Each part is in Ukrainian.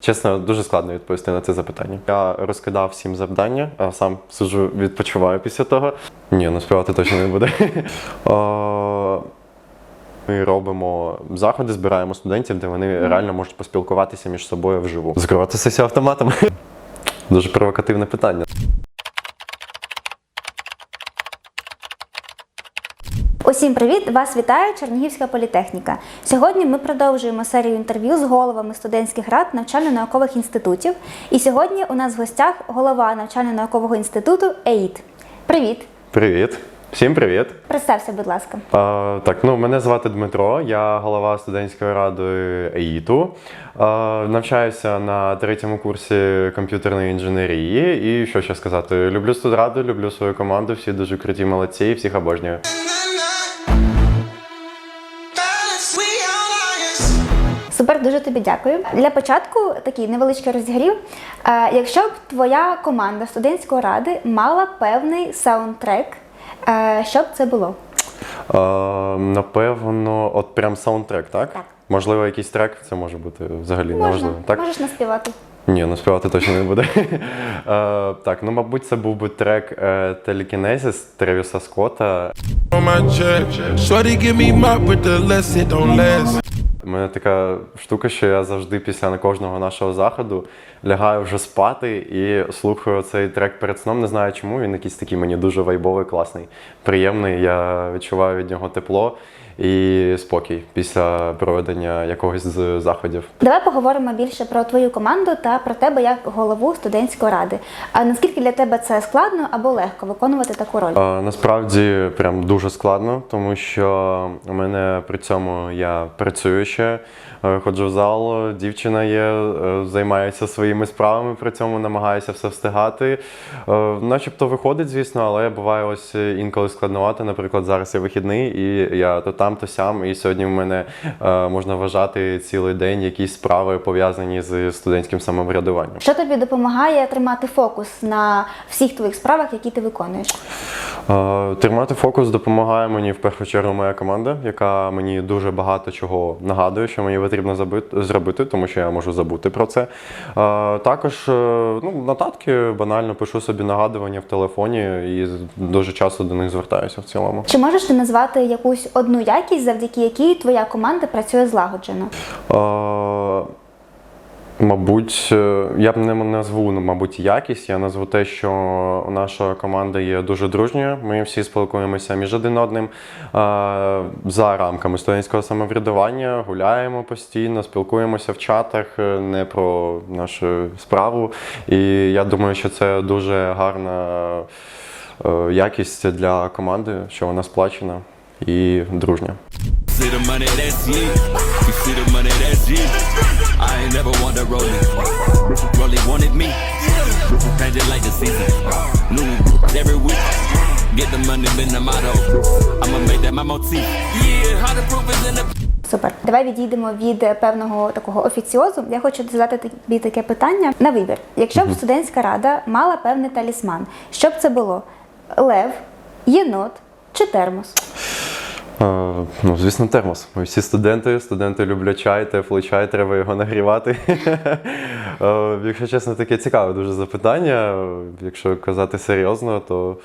Чесно, дуже складно відповісти на це запитання. Я розкидав всім завдання, а сам сиджу, відпочиваю після того. Ні, ну співати точно не буде. Ми робимо заходи, збираємо студентів, де вони реально можуть поспілкуватися між собою вживу. Закривати сесію автоматом. Дуже провокативне питання. Усім привіт! Вас вітає Чернігівська політехніка. Сьогодні ми продовжуємо серію інтерв'ю з головами студентських рад навчально-наукових інститутів. І сьогодні у нас в гостях голова навчально-наукового інституту ЕІТ. Привіт! Привіт! Всім привіт! Представся, будь ласка. А, так, ну мене звати Дмитро, я голова студентської ради ЕІТу. А, навчаюся на третьому курсі комп'ютерної інженерії. І що ще сказати? Люблю студраду, люблю свою команду, всі дуже круті молодці, і всіх обожнюю. Супер, дуже тобі дякую. Для початку такий невеличкий розігрів. Е, якщо б твоя команда студентської ради мала певний саундтрек, е, що б це було? А, напевно, от прям саундтрек, так? Так. Можливо, якийсь трек, це може бути взагалі Можна, неважливо. Так? можеш наспівати. Ні, ну співати точно не буде. Е, так, ну мабуть, це був би трек е, Телекінезіс Тревіса Скотта. У мене така штука, що я завжди після кожного нашого заходу лягаю вже спати і слухаю цей трек перед сном. Не знаю чому. Він якийсь такий мені дуже вайбовий, класний, приємний. Я відчуваю від нього тепло і спокій після проведення якогось з заходів. Давай поговоримо більше про твою команду та про тебе як голову студентської ради. А наскільки для тебе це складно або легко виконувати таку роль? А, насправді прям дуже складно, тому що у мене при цьому я працюю ще, е, ходжу в зал, дівчина є, е, займається своїми справами, при цьому намагаюся все встигати. Е, Начебто виходить, звісно, але буває ось інколи складновато. Наприклад, зараз є вихідний, і я то там, то сям. І сьогодні в мене е, можна вважати цілий день якісь справи пов'язані з студентським самоврядуванням. Що тобі допомагає тримати фокус на всіх твоїх справах, які ти виконуєш? Е, Тримати фокус допомагає мені в першу чергу моя команда, яка мені дуже багато чого нагадує, що мені потрібно забити- зробити, тому що я можу забути про це. Е, Також е, ну, нотатки банально пишу собі нагадування в телефоні і дуже часто до них звертаюся в цілому. Чи можеш ти назвати якусь одну якість, завдяки якій твоя команда працює злагоджено? Е, Мабуть, е, я б не назву, ну, мабуть, якість. Я назву те, що наша команда є дуже дружньою. Ми всі спілкуємося між один одним е, за рамками студентського самоврядування, гуляємо постійно, спілкуємося в чатах е, не про нашу справу. І я думаю, що це дуже гарна е, якість для команди, що вона сплачена і дружня. Супер. Давай відійдемо від певного такого офіціозу. Я хочу задати тобі таке питання на вибір. Якщо б студентська рада мала певний талісман, що б це було? Лев, єнот чи термос? Е, Ну, звісно, термос. Ми всі студенти. Студенти люблять чай, теплий чай, треба його нагрівати. Е, Якщо чесно, таке цікаве дуже запитання. Якщо казати серйозно, то.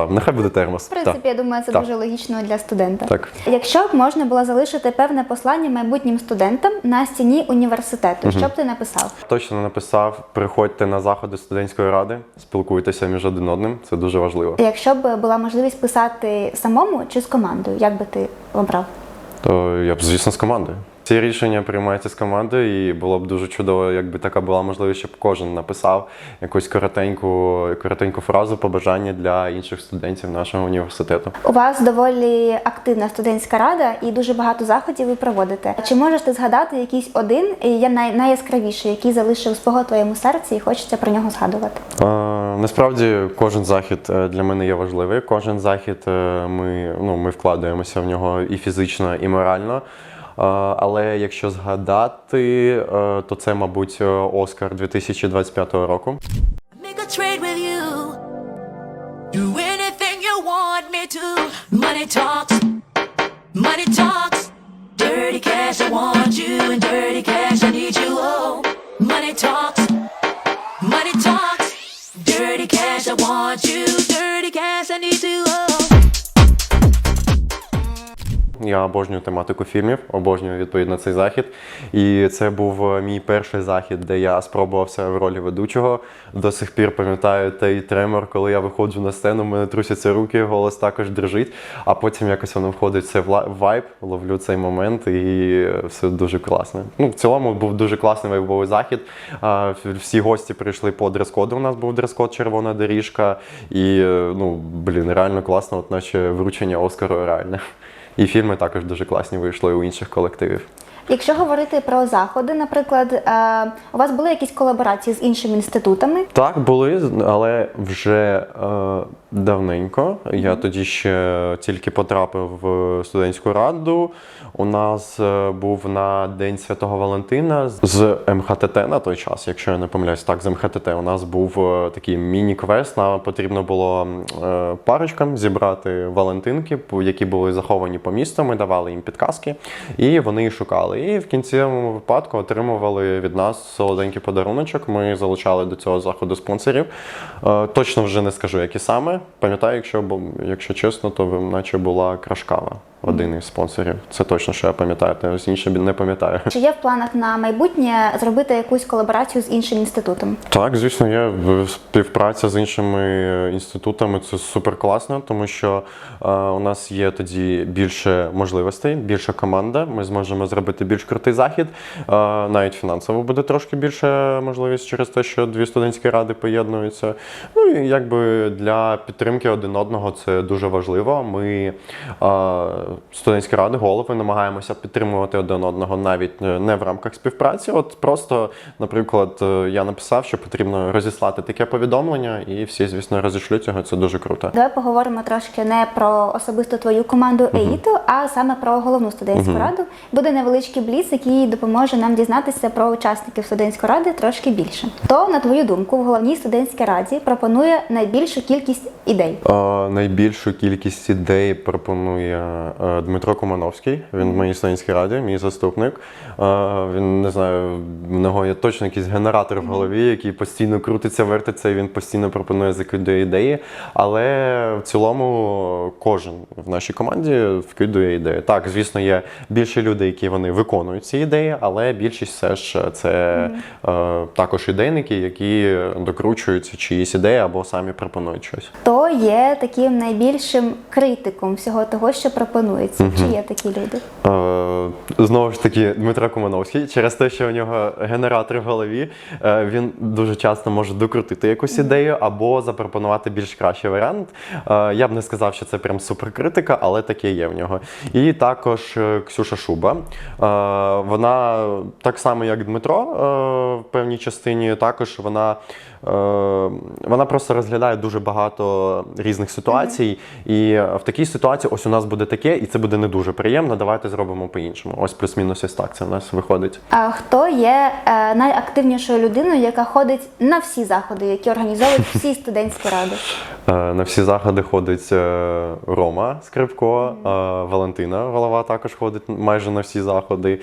Так, нехай буде термос. В принципі, я думаю, це Так. дуже логічно для студента. Так. Якщо б можна було залишити певне послання майбутнім студентам на стіні університету, що б ти написав? Точно написав: приходьте на заходи студентської ради, спілкуйтеся між один одним. Це дуже важливо. Якщо б була можливість писати самому чи з командою, як би ти обрав? То я б, звісно, з командою. Ці рішення приймаються з командою, і було б дуже чудово, якби така була можливість, щоб кожен написав якусь коротеньку, коротеньку фразу побажання для інших студентів нашого університету. У вас доволі активна студентська рада і дуже багато заходів ви проводите. Чи можеш ти згадати якийсь один я най- найяскравіший, який залишив спогад твоєму серці, і хочеться про нього згадувати? Е, насправді кожен захід е, для мене є важливий. Кожен захід е, ми, ну, ми вкладаємося в нього і фізично, і морально. Е, Але якщо згадати, е, то це, мабуть, е, Оскар 2025 року. Money talks. Money talks. Я обожнюю тематику фільмів, обожнюю відповідно цей захід. І це був е, мій перший захід, де я спробувався в ролі ведучого. До сих пір пам'ятаю той тремор, коли я виходжу на сцену, мене трусяться руки, голос також дрижить. А потім якось воно входить в цей вайб, ловлю цей момент, і все дуже класно. Ну, в цілому був дуже класний вайбовий захід. Всі гості прийшли по дрес-коду. У нас був дрес-код червона доріжка. І е, ну, блін, реально класно, от наче вручення Оскару реальне. І фільми також дуже класні вийшли у інших колективів. Якщо говорити про заходи, наприклад, е, у вас були якісь колаборації з іншими інститутами? Так, були, але вже е, давненько. Я тоді ще тільки потрапив в студентську раду. У нас е, був на День Святого Валентина з МХТТ на той час, якщо я не помиляюсь, так, з МХТТ. У нас був такий міні-квест. Нам потрібно було парочкам зібрати Валентинки, які були заховані по місту. Ми давали їм підказки, і вони їх шукали. І в кінцевому випадку отримували від нас солоденький подаруночок. Ми залучали до цього заходу спонсорів. Е, Точно вже не скажу, які саме. Пам'ятаю, якщо якщо чесно, то наче була крашкава. Один із спонсорів. Це точно, що я пам'ятаю. Та ось інше не пам'ятаю. Чи є в планах на майбутнє зробити якусь колаборацію з іншим інститутом? Так, звісно, є співпраця з іншими е, інститутами. Це супер класно, тому що е, у нас є тоді більше можливостей, більша команда. Ми зможемо зробити більш крутий захід. Е, навіть фінансово буде трошки більше можливість через те, що дві студентські ради поєднуються. Ну і якби для підтримки один одного це дуже важливо. Ми е, студентські ради, голови намагаємося підтримувати один одного навіть не в рамках співпраці. От просто, наприклад, е, я написав, що потрібно розіслати таке повідомлення, і всі, звісно, розішлють його. Це дуже круто. Давай поговоримо трошки не про особисто твою команду ЕІТу, а саме про головну студентську раду. Буде невеличкий бліц, який допоможе нам дізнатися про учасників студентської ради трошки більше. Хто, на твою думку, в головній студентській раді пропонує найбільшу кількість ідей? Е, найбільшу кількість ідей пропонує Дмитро Комановський. Він в моїй студентській раді, мій заступник. Е, він не знаю, в нього є точно якийсь генератор в голові, який постійно крутиться, вертиться, і він постійно пропонує закидує ідеї. Але в цілому кожен в нашій команді вкидує ідеї. Так, звісно, є більше людей, які вони виконують ці ідеї, але більшість все ж це е, також ідейники, які докручують чиїсь ідеї або самі пропонують щось. Хто є таким найбільшим критиком всього того, що пропонується? Чи є такі люди? Е, Знову ж таки, Дмитро Комановський, через те, що у нього генератор в голові, е, він дуже часто може докрутити якусь ідею або запропонувати більш кращий варіант. Е, Я б не сказав, що це прям суперкритика, але таке є в нього. І також е, Ксюша Шуба. Е, Вона так само, як Дмитро, е, в певній частині, також вона. Е, Вона просто розглядає дуже багато різних ситуацій, і в такій ситуації ось у нас буде таке, і це буде не дуже приємно. Давайте зробимо по-іншому. Ось плюс-мінус ось так це в нас виходить. А хто є е, найактивнішою людиною, яка ходить на всі заходи, які організовують всі студентські ради? Е, На всі заходи ходить е, Рома Скрипко, е, Валентина голова також ходить майже на всі заходи.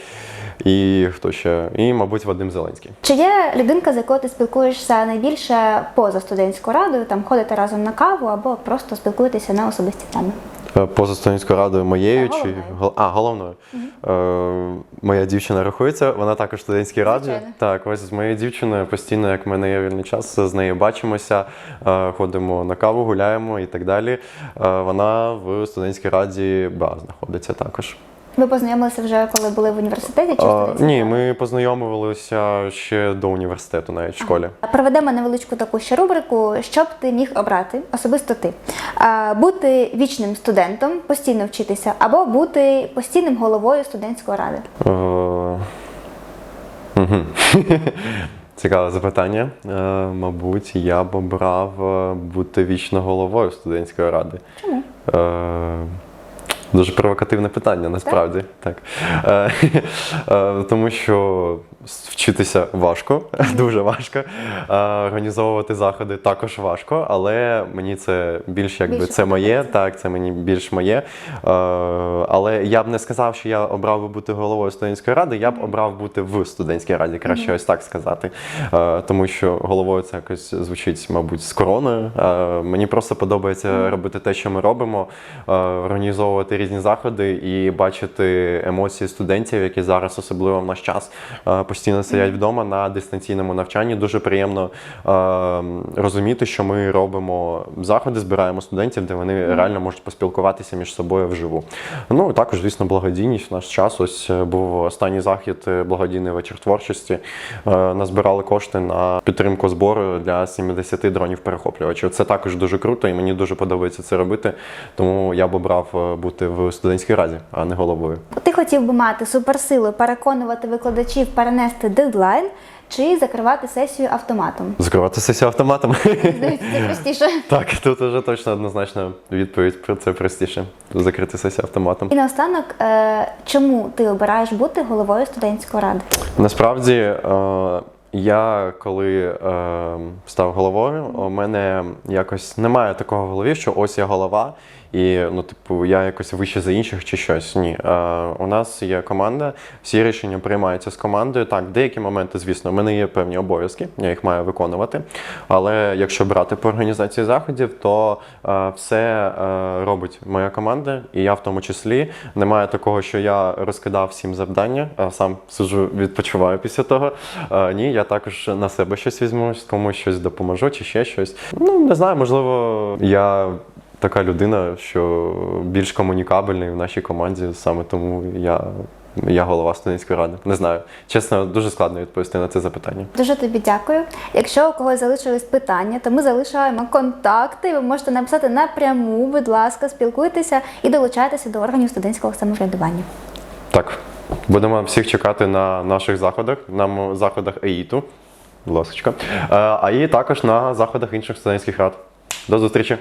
І хто ще? І, мабуть, Вадим Зеленський. Чи є людинка, з якою ти спілкуєшся найбільше поза студентською радою, там ходите разом на каву або просто спілкуєтеся на особисті теми? Е, Поза студентською радою моєю чи головною. а, головною. Е, моя дівчина рахується, вона також в студентській раді. Так, ось з моєю дівчиною постійно, як в мене є вільний час, з нею бачимося, е, ходимо на каву, гуляємо і так далі. Е, вона в студентській раді БА знаходиться також. Ви познайомилися вже коли були в університеті чи в Е, ні, ми познайомилися ще до університету, навіть в школі. Проведемо невеличку таку ще рубрику, що б ти міг обрати, особисто ти. А, Бути вічним студентом, постійно вчитися, або бути постійним головою студентської ради. Е. Цікаве запитання. Е, Мабуть, я б обрав е, бути вічно головою студентської ради. Чому? Дуже провокативне питання, насправді. Так. Е, е, Тому що вчитися важко, дуже важко. Е, Організовувати заходи також важко, але мені це більш якби Більше це моє, так, це мені більш моє. Е, Але я б не сказав, що я обрав би бути головою студентської ради, я б обрав бути в студентській раді, краще ось так сказати. Е, Тому що головою це якось звучить, мабуть, з короною. Е, Мені просто подобається робити те, що ми робимо, е, організовувати різні заходи і бачити емоції студентів, які зараз, особливо в наш час, постійно сидять вдома на дистанційному навчанні. Дуже приємно е, розуміти, що ми робимо заходи, збираємо студентів, де вони реально можуть поспілкуватися між собою вживу. Ну і також, звісно, благодійність в наш час. Ось е, був останній захід, е, благодійний вечір творчості. Е, Назбирали кошти на підтримку збору для 70 дронів перехоплювачів. Це також дуже круто, і мені дуже подобається це робити. Тому я б обрав е, бути в студентській раді, а не головою. Ти хотів би мати суперсилу переконувати викладачів перенести дедлайн чи закривати сесію автоматом? Закривати сесію автоматом. Здається, це простіше. Так, тут вже точно однозначно відповідь про це простіше. Закрити сесію автоматом. І наостанок, е, чому ти обираєш бути головою студентської ради? Насправді, е, я коли е, став головою, у мене якось немає такого в голові, що ось я голова, і ну, типу, я якось вище за інших чи щось. Ні. Е, у нас є команда, всі рішення приймаються з командою. Так, деякі моменти, звісно, в мене є певні обов'язки, я їх маю виконувати. Але якщо брати по організації заходів, то е, все е, робить моя команда, і я в тому числі. Немає такого, що я розкидав всім завдання, а сам сиджу, відпочиваю після того. Е, ні, я також на себе щось візьму, комусь щось допоможу чи ще щось. Ну, не знаю, можливо, я. Така людина, що більш комунікабельний в нашій команді, саме тому я, я голова студентської ради. Не знаю. Чесно, дуже складно відповісти на це запитання. Дуже тобі дякую. Якщо у когось залишились питання, то ми залишаємо контакти. Ви можете написати напряму, будь ласка, спілкуйтеся і долучайтеся до органів студентського самоврядування. Так, будемо всіх чекати на наших заходах, на заходах ЕІТу, будь ласка, а і також на заходах інших студентських рад. До зустрічі!